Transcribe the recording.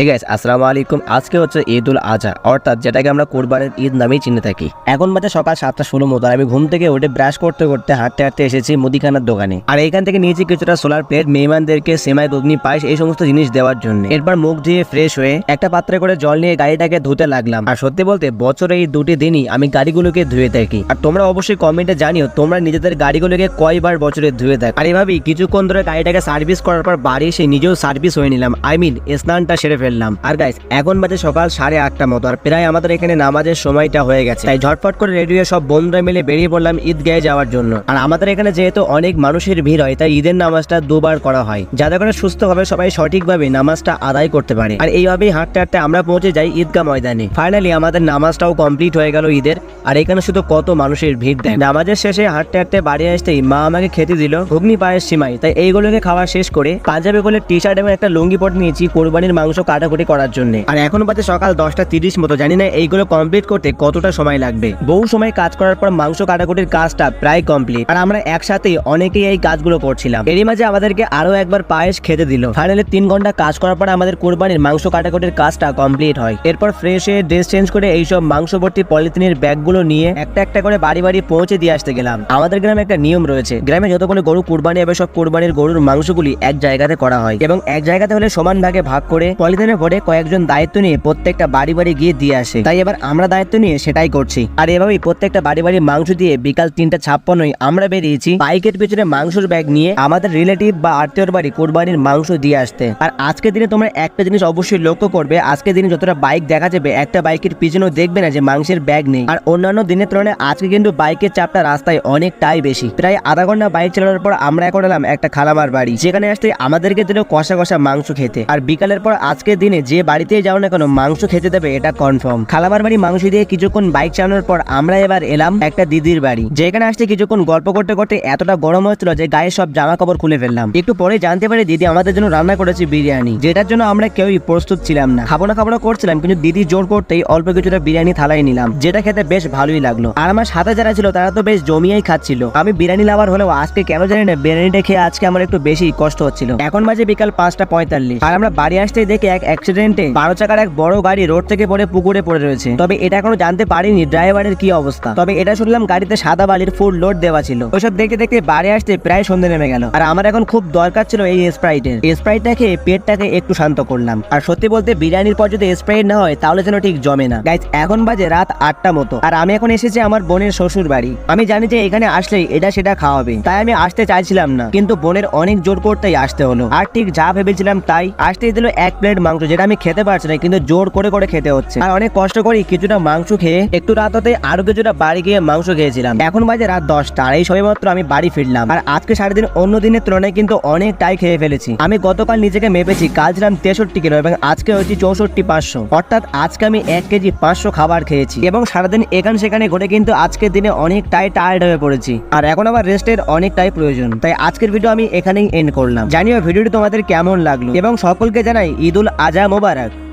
আছে আসসালামু আলাইকুম। আজকে হচ্ছে ঈদ উল আজহা, অর্থাৎ যেটাকে আমরা কোরবানির ঈদ নামেই চিনে থাকি। এখন বাজে সকাল সাতটা ষোলো মতো আমি ঘুম থেকে উঠে ব্রাশ করতে করতে হাঁটতে হাঁটতে এসেছি মুদিখানার দোকানে। আর এখান থেকে নিয়েছি কিছুটা সোলার প্লেট মেহমানদেরকে সেমাই ঘুগনি পায়েস, এই সমস্ত জিনিস দেওয়ার জন্য। এরপর মুখ ধুয়ে ফ্রেশ হয়ে একটা পাত্রে করে জল নিয়ে গাড়িটাকে ধুতে লাগলাম। আর সত্যি বলতে, বছরে এই দুটি দিনই আমি গাড়িগুলোকে ধুয়ে থাকি। আর তোমরা অবশ্যই কমেন্টে জানিও, তোমরা নিজেদের গাড়িগুলোকে কয়বার বছরে ধুয়ে থাক। আর এভাবেই কিছুক্ষণ ধরে গাড়িটাকে সার্ভিস করার পর বাড়ি এসে নিজেও সার্ভিস হয়ে নিলাম। আই মিন স্নানটা সেরে ফেললাম। আর গাইস এখন বাজে সকাল সাড়ে আটটা মতো, আর প্রায় আমাদের এখানে নামাজের সময়টা হয়ে গেছে। তাই ঝটফট করে রেডি হয়ে সব বন্ধুরা মিলে বেরিয়ে পড়লাম ঈদগাহে যাওয়ার জন্য। আর আমাদের এখানে যেহেতু অনেক মানুষের ভিড় হয়, তাই ঈদের নামাজটা দুবার করা হয়। যাতে করে সুস্থভাবে সবাই সঠিকভাবে নামাজটা আদায় করতে পারে। আর এইভাবেই হাঁটতে হাঁটতে আমরা পৌঁছে যাই ঈদগাহ ময়দানে। ফাইনালি আমাদের নামাজটাও কমপ্লিট হয়ে গেল ঈদের। আর এখানে শুধু কত মানুষের ভিড় দেয় নামাজের শেষে হাঁটতে হাঁটতে বাড়ি আসতেই মা আমাকে খেতে দিল ঘুগনি পায়ের সিমাই। তাই এইগুলোকে খাওয়া শেষ করে পাঞ্জাবি বলে টি শার্ট এবং একটা লুঙ্গি পট নিয়েছি, কোরবানির মাংস কাটাকুটি করার জন্য। আর এখন বাজে সকাল দশটা তিরিশ মতো, জানি না এইগুলো কমপ্লিট করতে কতটা সময় লাগবে। বহু সময় কাজ করার পর মাংস কাটাকুটির কাজটা প্রায় কমপ্লিট আর আমরা একসাথে অনেকেই এই কাজগুলো করছিলাম। এরই মাঝে আমাদেরকে আরও একবার পায়েস খেতে দিল। ফাইনালি তিন ঘণ্টা কাজ করার পর আমাদের কোরবানির মাংস কাটাকুটির কাজটা কমপ্লিট হয়। এরপর ফ্রেশ হয়ে ড্রেস চেঞ্জ করে এইসব মাংস ভর্তি পলিথিনের ব্যাগগুলো নিয়ে একটা একটা করে বাড়ি বাড়ি পৌঁছে দিয়ে আসতে গেলাম। আমাদের গ্রামে একটা নিয়ম রয়েছে। গ্রামে যতগুলো গরু কুরবানি হবে সব কুরবানির গরুর মাংসগুলি এক জায়গাতে করা হয়। এবং এক জায়গাতে হলে সমান ভাগে ভাগ করে পলিথিনে ভরে কয়েকজন দায়িত্ব নিয়ে প্রত্যেকটা বাড়ি বাড়ি গিয়ে দিয়ে আসে। তাই এবার আমরা দায়িত্ব নিয়ে সেটাই করছি। আর এভাবেই প্রত্যেকটা বাড়ি বাড়ি মাংস দিয়ে বিকাল তিনটা ছাপ্পান্নই আমরা বেরিয়েছি বাইকের পিছনে মাংসের ব্যাগ নিয়ে আমাদের রিলেটিভ বা আত্মীয়র বাড়ি কোরবানির মাংস দিয়ে আসতে। আর আজকের দিনে তোমরা একটা জিনিস অবশ্যই লক্ষ্য করবে, আজকের দিনে যতটা বাইক দেখা যাবে, একটা বাইকের পিছনেও দেখবে না যে মাংসের ব্যাগ নেই। আর অন্যান্য দিনের তুলনায় আজকে কিন্তু বাইকের চাপটা রাস্তায় অনেকটাই বেশি। প্রায় আধা ঘণ্টা বাইক চালানোর পর আমরা এখন এলাম একটা খালামার বাড়ি। যেখানে আসতে আমাদেরকে দিল কষা কষা মাংস খেতে। আর বিকালের পর আজকের দিনে যে বাড়িতেই যাও না কেন মাংস খেতে দেবে, এটা কনফার্ম খালাবার বাড়ি মাংস দিয়ে কিছুক্ষণ বাইক চালানোর পর আমরা এবার এলাম একটা দিদির বাড়ি। যেখানে আসতে কিছুক্ষণ গল্প করতে করতে এতটা গরম হচ্ছিল যে গায়ে সব জামা কাপড় খুলে ফেললাম। একটু পরে জানতে পারি দিদি আমাদের জন্য রান্না করেছে বিরিয়ানি, যেটার জন্য আমরা কেউই প্রস্তুত ছিলাম না। খাব না খাব করছিলাম, কিন্তু দিদি জোর করতেই অল্প কিছুটা বিরিয়ানি থালাই নিলাম, যেটা খেতে বেশ ভালোই লাগল। আর আমার সাথে যারা ছিল, তারা তো বেশ জমিয়েই খাচ্ছিল। আমি বিরিয়ানি লাভার হলেও আজকে কেন জানি না বিরিয়ানিটা খেয়ে আজকে আমার একটু বেশি কষ্ট হচ্ছিল। এখন বাজে বিকাল পাঁচটা পঁয়তাল্লিশ। আর আমরা বাড়ি আসতেই দেখি এক অ্যাক্সিডেন্টে বারো চাকার এক বড় গাড়ি রোড থেকে পরে পুকুরে পড়ে রয়েছে। তবে এটা এখনও জানতে পারিনি ড্রাইভারের কি অবস্থা। তবে এটা শুনলাম গাড়িতে সাদা বালির ফুল লোড দেওয়া ছিল। ওইসব দেখতে দেখতে বাড়ি আসতে প্রায় সন্ধে নেমে গেল। আর আমার এখন খুব দরকার ছিল এই স্প্রাইটের স্প্রাইটটা খেয়ে পেটটাকে একটু শান্ত করলাম। আর সত্যি বলতে বিরিয়ানির পর যদি স্প্রাইট না হয়, তাহলে যেন ঠিক জমে না। গাইজ এখন বাজে রাত আটটা মতো। আর আমি এখন এসেছি আমার বোনের শ্বশুর বাড়ি আমি জানি যে এখানে আসলেই এটা সেটা খাওয়াবে। তাই আমি আসতে চাইছিলাম না। কিন্তু বোনের অনেক জোর করতেই আসতে হলো। আর ঠিক যা ভেবেছিলাম তাই। আসতেই দিল এক প্লেট মাংস যেটা আমি খেতে পারছি না, কিন্তু জোর করে করে খেতে হচ্ছে। আর অনেক কষ্ট করি কিছুটা মাংস খেয়ে একটু রাত হতে আরও কিছুটা বাড়ি গিয়ে মাংস খেয়েছিলাম। এখন বাজে রাত দশটা, আর এই সবে মাত্র আমি বাড়ি ফিরলাম। আর আজকে সারাদিন অন্য দিনের তুলনায় কিন্তু অনেকটাই খেয়ে ফেলেছি। আমি গতকাল নিজেকে মেপেছি, কাল ছিলাম তেষট্টি কিলো এবং আজকে হয়েছি চৌষট্টি পাঁচশো। অর্থাৎ আজকে আমি এক কেজি পাঁচশো খাবার খেয়েছি। এবং সারাদিন এখান সেখানে ঘুরে কিন্তু আজকের দিনে অনেকটাই টায়ার্ড হয়ে পড়েছি। আর এখন আবার রেস্টের অনেকটাই প্রয়োজন। তাই আজকের ভিডিও আমি এখানেই এন্ড করলাম। জানিও ভিডিওটি তোমাদের কেমন লাগল? এবং সকলকে জানাই ঈদ উল আজহা মোবারক